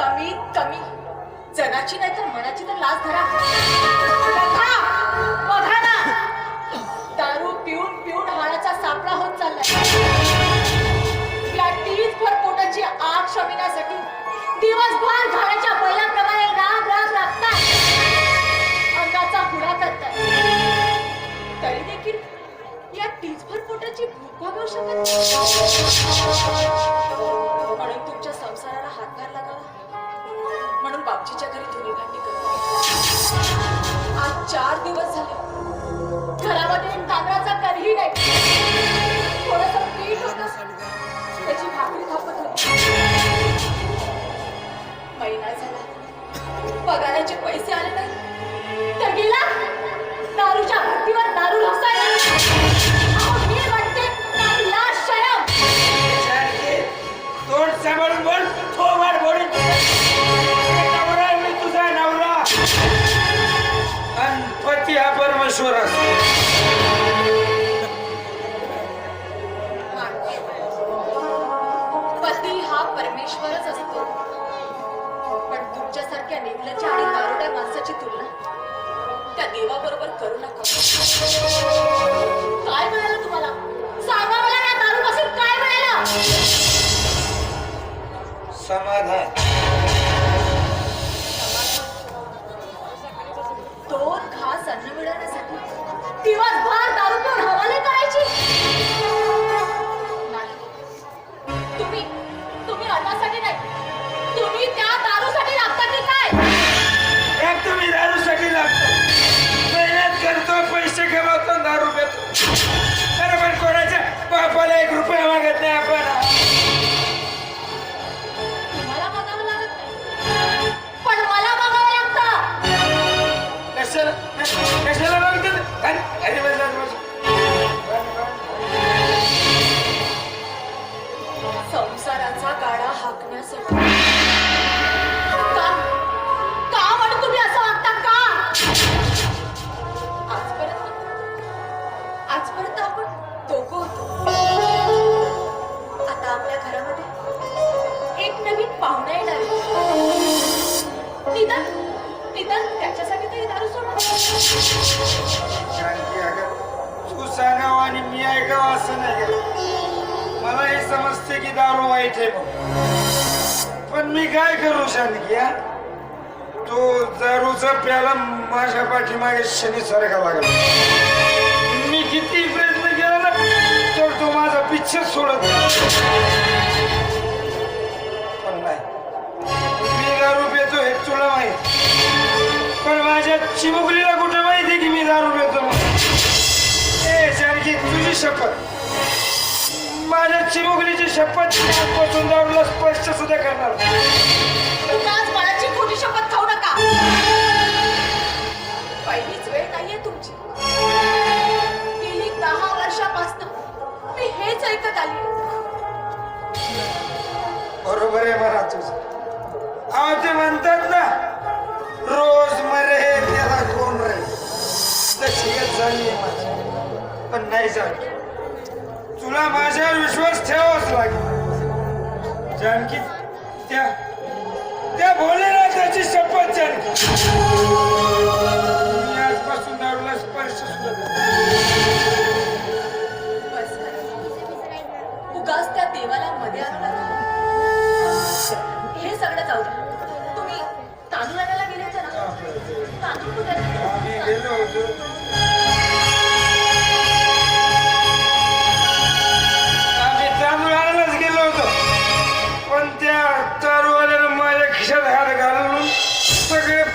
कमीत कमी. जगाची नाही तर मनाची तर लाज धरा. बघा ना दारू पिऊन पिऊन हाडाचा सापळा होत चाललाय. या तीच भर पोटाची आग शमिण्यासाठी दिवसभर घराच्या बैलाप्रमाणे परमेश्वर पती हा परमेश्वरच असतो? पण तुमच्यासारख्या निर्लज्ज आणि दारुड्या माणसाची तुलना त्या देवाबरोबर करू नका. काय मिळालं तुम्हाला? सांगा मला या दारूपासून काय मिळालं समाधान. आपण होतो. आता आपल्या घरामध्ये एक नवीन पाहुणा येणार निदान निदान त्याच्यासाठी तरी दारू सोडा. तू सांगावं आणि मी ऐकावं असं नाही. मला हे समजते की दारू वाईट आहे पण मी काय करू जानकी हा? तो दारूचा प्याला माझ्या पाठीमागे शनी सारखा लागला. मी किती तो सोडत पण नाही. मी दारू पेतो हे तुला माहीत. पण माझ्या चिमुकलीला कुठं माहिती की मी दारू पितो म्हणून. ए जानकी तुझी शपथ. माझ्या चिमुकलीची शपथ मी आजपासून दारूला स्पष्ट सुद्धा करणार उगाच बाळाची खोटी शपथ खाऊ नका. पहिलीच वेळ नाहीये तुमची. बरोबर आहे मला तुझं. म्हणतात ना रोज मरे त्याला कोण रे? तशी झाली माझी. पण नाही झाली तुला माझ्यावर विश्वास ठेवावाच लागेल. जानकी त्या त्या भोलेनाथाची शपथ जानकी.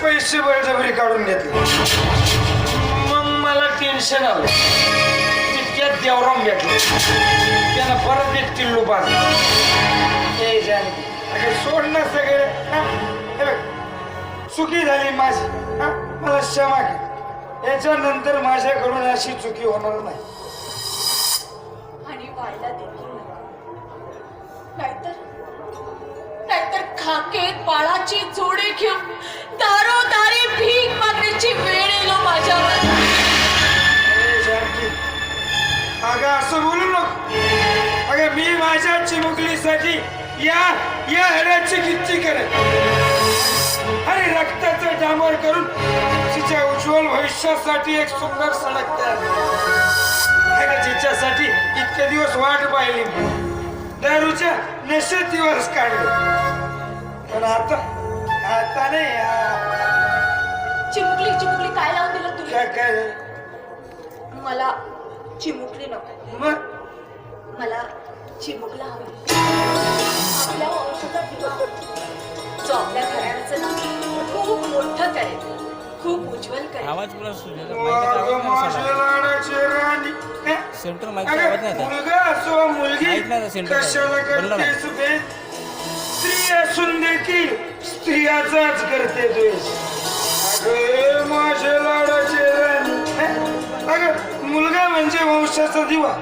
पैसे बळजबरी काढून घेतले. मग मला टेन्शन आलं. तितक्यात देवराम भेटलो. त्यानं परत एक किल्लो पाजला ए सोड ना सगळे. हे? चुकी झाली माझी. मला क्षमा केली याच्यानंतर माझ्याकडून अशी चुकी होणार नाही. आणि व्हायला देखील नको. नाहीतर नाहीतर खाकेत बाळाची जोडी घेऊन दारोदारी भीक मागण्याची वेळ येलो माझ्यावर. अरे जानकी, अगं असं बोलू नको. अगं मी माझ्या चिमुकलीसाठी या या हेड्याची किच्ची करेन. आणि रक्ताचं डांबर करून तिच्या उज्ज्वल भविष्यासाठी एक सुंदर सडक तयार तिच्यासाठी इतके दिवस वाट पाहिली. दारूच्या नशेत दिवस काढले. पण आता आता नाही चिमुकली चिमुकली काय लावून दिलं तुला? काय? मला चिमुकली नको. मग? मला चिमुकला हवी. खूप उज्ज्वल करेल. आवाज पुरा? सेंटर माहिती अगं, आवाज नाही सेंटर कशाला काय. बोलला करतेस भेद स्त्री असून देखील स्त्रियाचाच करते द्वेष. माझ्या लाडाची राणी? अगं मुलगा म्हणजे वंशाचा दिवा.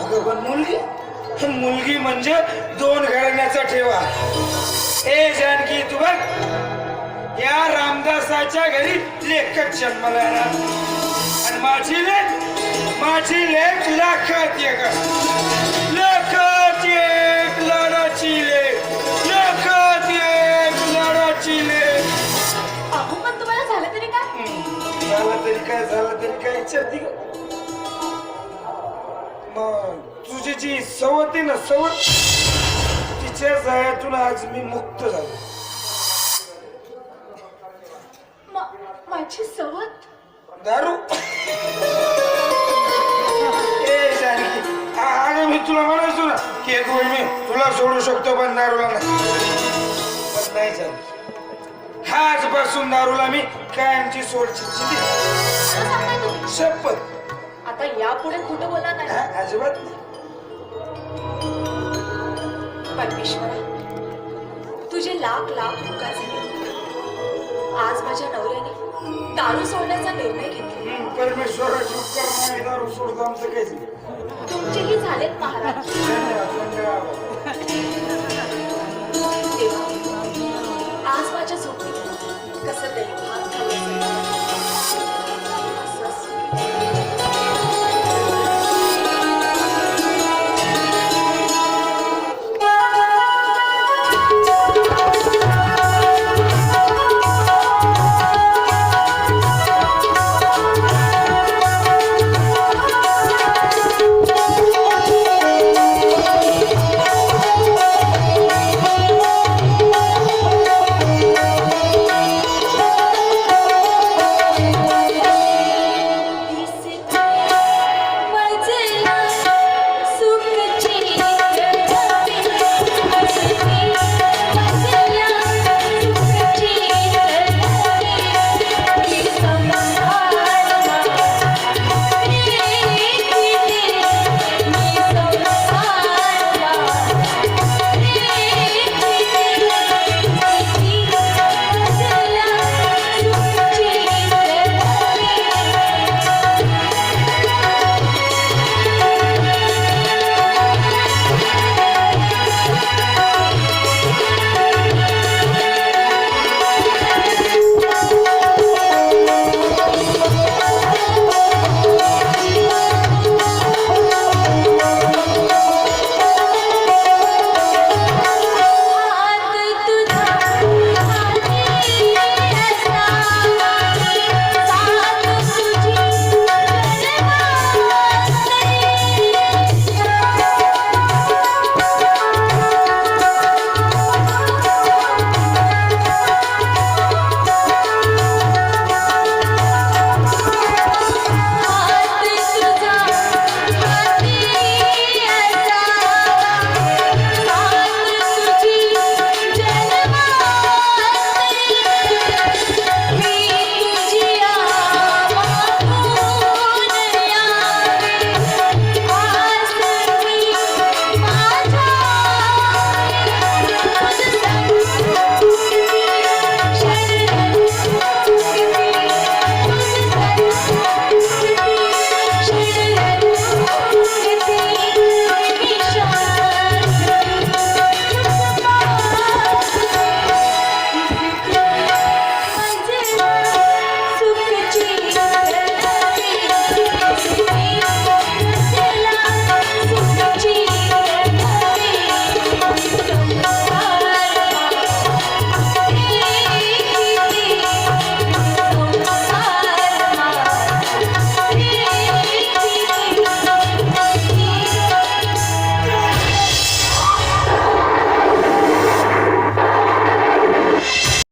अगं पण मुलगी? मुलगी म्हणजे दोन घराण्याचा ठेवा. ए जानकी तू बघ. या रामदासाच्या घरी लेखच जन्माला आणि माझी लेख माझी लेख लाखात एक असते. लाखात एक लाडाची लेख लाखात एक लाडाची लेख. अहो पण तुम्हाला झालं तरी काय? झालं तरी काय झालं तरी काय विचारते का मग तुझी जी सवत आहे ना सवत तिच्या जाळ्यातून आज मी मुक्त झालो मा- माझी सवत. दारू. ए आ- अगं मी तुला म्हणायचो ना की एक वेळ मी तुला सोडू शकतो पण दारूला नाही. पण नाही झालं आजपासून दारूला मी कायमची सोड चिठ्ठी मला सांगताय तुम्ही शपथ. आता यापुढे खोटं बोलणार नाही. हा, अजिबात नाही. परमेश्वरा तुझे लाख लाख उपकार झाले. आज माझ्या नवऱ्याने दारू सोडण्याचा निर्णय घेतला. परमेश्वराची उपकार नाही दारू सोडतो आमचं काहीच नाही. तुमचेही झालेत महाराज.